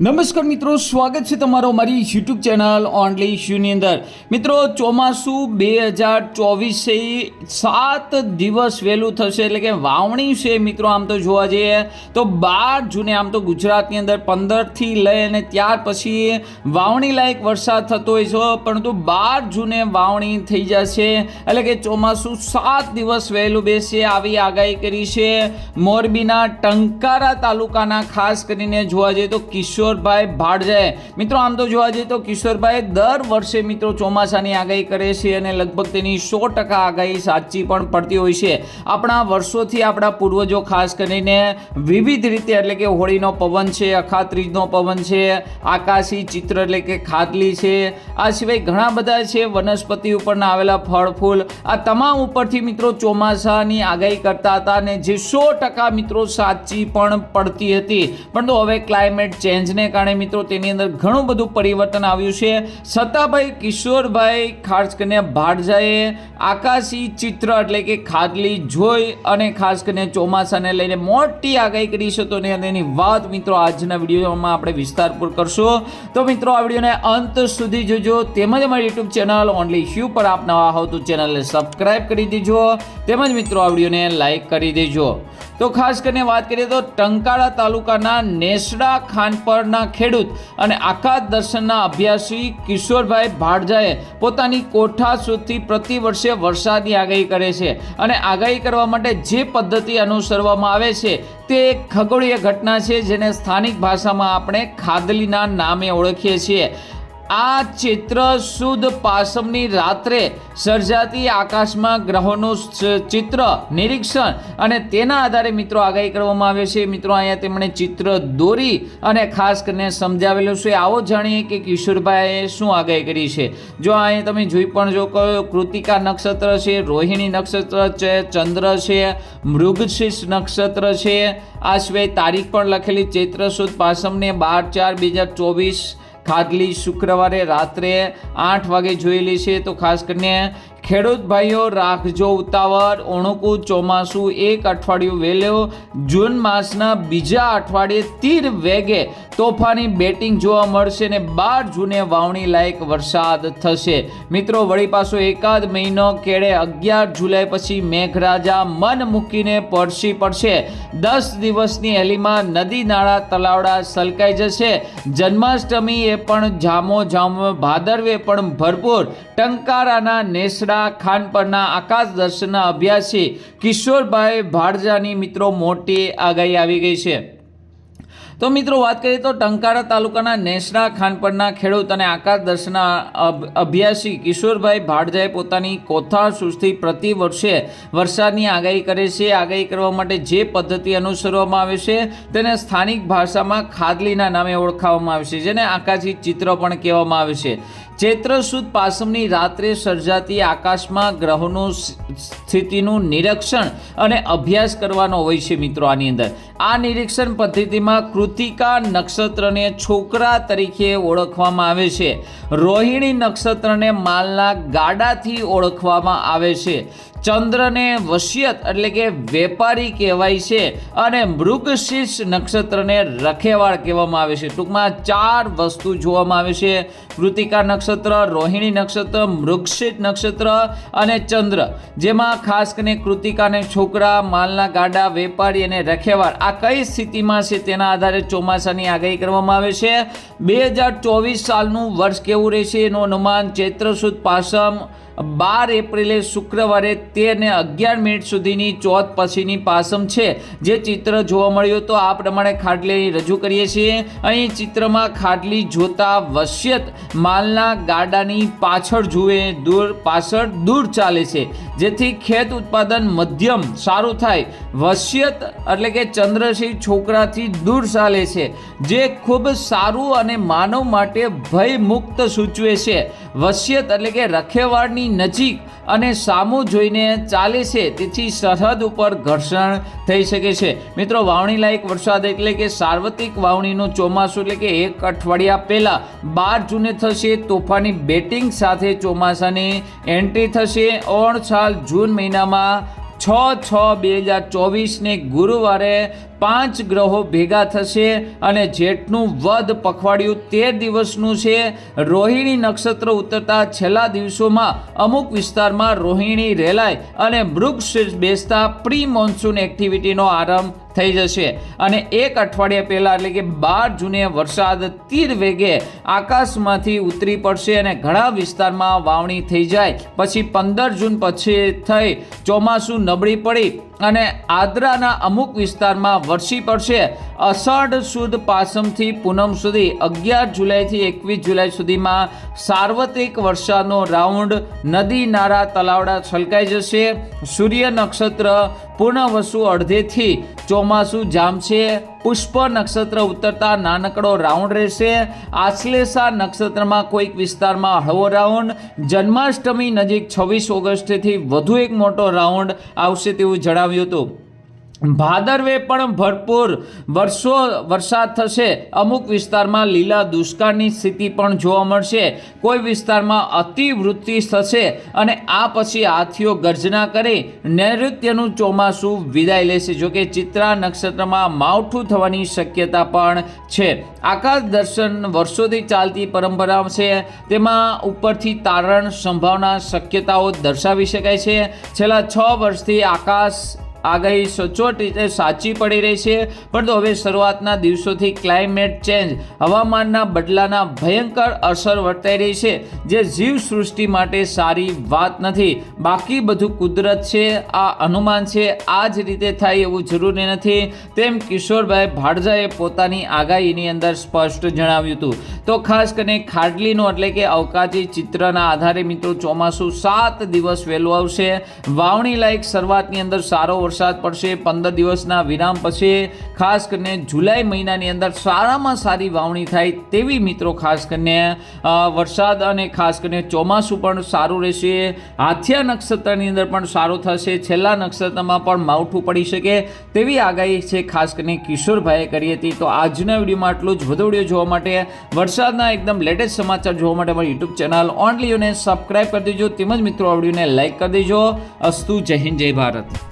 નમસ્કાર મિત્રો, સ્વાગત છે તમારો મારી યુટ્યુબ ચેનલ ઓનલી ઇશ્યુની અંદર. મિત્રો, ચોમાસું બે હજાર ચોવીસે સાત દિવસ વહેલું થશે એટલે કે વાવણી છે મિત્રો, આમ તો જોવા જઈએ તો બાર જૂને આમ તો ગુજરાતની અંદર પંદરથી લઈ અને ત્યાર પછી વાવણી લાયક વરસાદ થતો હોય છે, પરંતુ બાર જૂને વાવણી થઈ જશે એટલે કે ચોમાસું સાત દિવસ વહેલું બેસે આવી આગાહી કરી છે. મોરબીના ટંકારા તાલુકાના ખાસ કરીને જોવા જઈએ તો કિશોરભાઈ ભાડજાએ મિત્રો, આમ તો જોવા જઈએ તો કિશોરભાઈ દર વર્ષે મિત્રો ચોમાસાની આગાહી કરે છે અને લગભગ તેની સો ટકા આગાહી સાચી પણ પડતી હોય છે. આપણા વર્ષોથી આપણા પૂર્વજો ખાસ કરીને વિવિધ રીતે એટલે કે હોળીનો પવન છે, અખાત્રીજનો પવન છે, આકાશી ચિત્ર એટલે કે ખાદલી છે, આ સિવાય ઘણા બધા છે વનસ્પતિ ઉપરના આવેલા ફળ ફૂલ આ તમામ ઉપરથી મિત્રો ચોમાસાની આગાહી કરતા હતા અને જે સો ટકા મિત્રો સાચી પણ પડતી હતી. પરંતુ હવે ક્લાઇમેટ ચેન્જને કારણે મિત્રો તેની અંદર ઘણું બધું પરિવર્તન આવ્યું છે. સત્તાભાઈ કિશોરભાઈ ખાસ કરીને ભાડજાએ આકાશી ચિત્ર એટલે કે ખાદલી જોઈ અને ખાસ કરીને ચોમાસાને લઈને મોટી આગાહી કરી છે તો ને એની વાત મિત્રો આજના વિડીયોમાં આપણે વિસ્તારપૂર્વક કરશું. તો મિત્રો આ વિડીયોને અંત સુધી જોજો. તેમજ અમારી યુટ્યુબ ચેનલ ઓનલી શ્યુ પર આપ નવા હોવ તો ચેનલને સબસ્ક્રાઈબ કરી દેજો. તેમજ મિત્રો આ વિડીયોને લાઈક કરી દેજો. તો ખાસ કરીને વાત કરીએ તો ટંકાળા તાલુકાના નેસડા ખાનપરના ખેડૂત અને આકાશ દર્શનના અભ્યાસી કિશોરભાઈ ભાડજાએ પોતાની કોઠા સુધી પ્રતિ વર્ષે વરસાદની આગાહી કરે છે અને આગાહી કરવા માટે જે પદ્ધતિ અનુસરવામાં આવે છે તે એક ખગોળીય ઘટના છે જેને સ્થાનિક ભાષામાં આપણે ખાદલીના નામે ઓળખીએ છીએ. આ ચિત્ર સુદ પાસમની રાત્રે સર્જાતી આકાશમાં ગ્રહોનું ચિત્ર, નિરીક્ષણ અને તેના આધારે મિત્રો આગાહી કરવામાં આવે છે. મિત્રો, અહીંયા તેમણે ચિત્ર દોરી અને ખાસ કરીને સમજાવેલું છે. આવો જાણીએ કે કિશોરભાઈએ શું આગાહી કરી છે. જો અહીંયા તમે જોઈ પણ જો કહો, કૃતિકા નક્ષત્ર છે, રોહિણી નક્ષત્ર છે, ચંદ્ર છે મૃગશીર્ષ નક્ષત્ર છે. આ સિવાય તારીખ પણ લખેલી ચૈત્ર સુદ પાસમને બાર ચાર બે હજાર ચોવીસ ખાદલી શુક્રવારે રાત્રે આઠ વાગે જોયેલી છે. તો ખાસ કરીને ખેડૂત ભાઈઓ, રાખજો ઉતાવળ. ઓણુકું ચોમાસું એક અઠવાડિયું વહેલો જૂન માસના બીજા અઠવાડિયે તીર વેગે. તોફાની બેટિંગ જોવા મળશે ને બાર જૂને વાવણી લાયક વરસાદ થશે. મિત્રો, વળી પાછો એકાદ મહિનો કેળે અગિયાર જુલાઈ પછી મેઘરાજા મન મૂકીને પડશી પડશે. દસ દિવસની હેલીમાં નદી નાળા તલાવડા સલકાઈ જશે. જન્માષ્ટમી એ પણ જામો જામો, ભાદરવે પણ ભરપૂર. ટંકારાના નેસડા ખાન પરના આકાશ દર્શનના અભ્યાસી કિશોરભાઈ ભાડજાની મિત્રો મોટી આગાહી આવી ગઈ છે. તો મિત્રો વાત કરીએ તો ટંકારા તાલુકાના નેસડા ખાનપરના ખેડૂત અને આકાશ દર્શના અભ્યાસી કિશોરભાઈ ભાડજાએ પોતાની કોથા સૃષ્ટિ પ્રતિ વર્ષે વરસાદની આગાહી કરે છે. આગાહી કરવા માટે જે પદ્ધતિ અનુસરવામાં આવે છે તેને સ્થાનિક ભાષામાં ખાદલીના નામે ઓળખાવવામાં આવે છે, જેને આકાશી ચિત્ર પણ કહેવામાં આવે છે. ચૈત્ર સુદ પાસમની રાત્રે સર્જાતી આકાશમાં ગ્રહોનું સ્થિતિનું નિરીક્ષણ અને અભ્યાસ કરવાનો હોય છે મિત્રો આની અંદર. આ નિરીક્ષણ પદ્ધતિમાં કૃતિકા નક્ષત્રને છોકરા તરીકે ઓળખવામાં આવે છે. રોહિણી નક્ષત્રને માલના ગાડાથી ઓળખવામાં આવે છે. ચંદ્રને વસિયત એટલે કે વેપારી કહેવાય છે અને મૃગશીર્ષ નક્ષત્રને રખેવાળ કહેવામાં આવે છે. ટૂંકમાં ચાર વસ્તુ જોવામાં આવે છે. કૃતિકા નક્ષત્ર, રોહિણી નક્ષત્ર મૃગશીર્ષ નક્ષત્ર અને ચંદ્ર. જેમાં ખાસ કરીને કૃતિકાને છોકરા, માલના ગાડા, વેપારી અને રખેવાળ આ કઈ સ્થિતિમાં છે તેના આધારે ચોમાસાની આગાહી કરવામાં આવે છે. બે હજાર ચોવીસ સાલનું વર્ષ કેવું રહેશે? એનું અનુમાન ચૈત્ર સુદ પાસમ બાર એપ્રિલે શુક્રવારે તેર ને અગિયાર મિનિટ સુધીની ચોથ પછીની પાસમ છે. જે ચિત્ર જોવા મળ્યું તો આ પ્રમાણે ખાટલીની રજૂ કરીએ છીએ. અહીં ચિત્રમાં ખાટલી જોતા વશ્યત માલના ગાડાની પાછળ જુએ દૂર પાછળ દૂર ચાલે છે. જેથી ખેત ઉત્પાદન મધ્યમ સારું થાય. વશ્યત એટલે કે ચંદ્રસિંહ છોકરાથી દૂર ચાલે છે, જે ખૂબ સારું અને માનવ માટે ભય મુક્ત સૂચવે છે. વશ્યત એટલે કે રખેવાળની નજીક અને સામું જોઈને ચાલે છે તેથી સરહદ ઉપર ઘર્ષણ થઈ શકે છે. મિત્રો વાવણી લાયક વરસાદ એટલે કે સાર્વત્રિક વાવણીનું ચોમાસું એટલે કે એક અઠવાડિયા પહેલાં બાર જૂને થશે, તોફાની બેટિંગ સાથે ચોમાસાની એન્ટ્રી થશે. ઓણ સાલ જૂન મહિનામાં છ છ બે હજાર ચોવીસને ગુરુવારે પાંચ ગ્રહો ભેગા થશે અને જેઠનું વધ પખવાડિયું તેર દિવસનું છે. રોહિણી નક્ષત્ર ઉતરતા છેલ્લા દિવસોમાં અમુક વિસ્તારમાં રોહિણી રેલાય અને વૃક્ષ બેસતા પ્રી મોન્સૂન એક્ટિવિટીનો આરંભ થઈ જશે. અને એક અઠવાડિયા પહેલાં એટલે કે બાર જૂને વરસાદ તીર વેગે આકાશમાંથી ઉતરી પડશે અને ઘણા વિસ્તારમાં વાવણી થઈ જાય. પછી પંદર જૂન પછી થઈ ચોમાસું નબળી પડી અને આદ્રાના અમુક વિસ્તારમાં વરસી પડશે. અષાઢ સુદ પાસમથી પૂનમ સુધી અગિયાર જુલાઈથી એકવીસ જુલાઈ સુધીમાં સાર્વત્રિક વરસાદનો રાઉન્ડ નદી નારા તલાવડા છલકાઈ જશે. સૂર્ય નક્ષત્ર પૂર્ણવસુ અડધેથી ચોમાસું જામશે પુષ્પ નક્ષત્ર ઉતરતા નાનકડો રાઉન્ડ રહેશે. આશ્લેષા નક્ષત્રમાં કોઈક વિસ્તારમાં હળવો રાઉન્ડ. જન્માષ્ટમી નજીક છવ્વીસ ઓગસ્ટથી વધુ એક મોટો રાઉન્ડ આવશે તેવું જણાવ્યું હતું. ભાદરવે પણ ભરપૂર વર્ષો વરસાદ થશે. અમુક વિસ્તારમાં લીલા દુષ્કાળની સ્થિતિ પણ જોવા મળશે. કોઈ વિસ્તારમાં અતિવૃત્તિ થશે અને આ પછી હાથીઓ ગર્જના કરી નૈઋત્યનું ચોમાસું વિદાય લેશે. જોકે ચિત્રા નક્ષત્રમાં માવઠું થવાની શક્યતા પણ છે. આકાશ દર્શન વર્ષોથી ચાલતી પરંપરા છે. તેમાં ઉપરથી તારણ સંભાવના શક્યતાઓ દર્શાવી શકાય છે. છેલ્લા છ વર્ષથી આકાશ આગાહી સચોટ રીતે સાચી પડી રહી છે. પરંતુ હવે શરૂઆતના દિવસોથી ક્લાઇમેટ ચેન્જ હવામાનના બદલાના ભયંકર અસર વર્તાઈ રહી છે, જે જીવ સૃષ્ટિ માટે સારી વાત નથી. બાકી બધું કુદરત છે, આ અનુમાન છે, આ જ રીતે થાય એવું જરૂરી નથી. તેમ કિશોરભાઈ ભાડજાએ પોતાની આગાહીની અંદર સ્પષ્ટ જણાવ્યું હતું. તો ખાસ કરીને ખાડલીનું એટલે કે અવકાશી ચિત્રના આધારે મિત્રો ચોમાસું સાત દિવસ વહેલું આવશે. વાવણી લાયક શરૂઆતની અંદર સારો વરસાદ પડશે, પંદર દિવસના વિરામ પછી, ખાસ કરીને જુલાઈ મહિનાની અંદર સારામાં સારી વાવણી થાય તેવી મિત્રો ખાસ કરીને વરસાદ અને ખાસ કરીને ચોમાસું પણ સારું રહેશે. હાથિયા નક્ષત્રની અંદર પણ સારું થશે, છેલ્લા નક્ષત્રમાં પણ માવઠું પડી શકે તેવી આગાહી છે ખાસ કરીને કિશોરભાઈએ કરી હતી. તો આજના વિડીયોમાં આટલું જ. વધુ વીડિયો જોવા માટે વરસાદના એકદમ લેટેસ્ટ સમાચાર જોવા માટે મારી યુટ્યુબ ચેનલ ઓનલી અને સબસ્ક્રાઇબ કરી દેજો. તેમજ મિત્રો, આ વિડીયોને લાઇક કરી દેજો. અસ્તુ, જય હિન્દ, જય ભારત.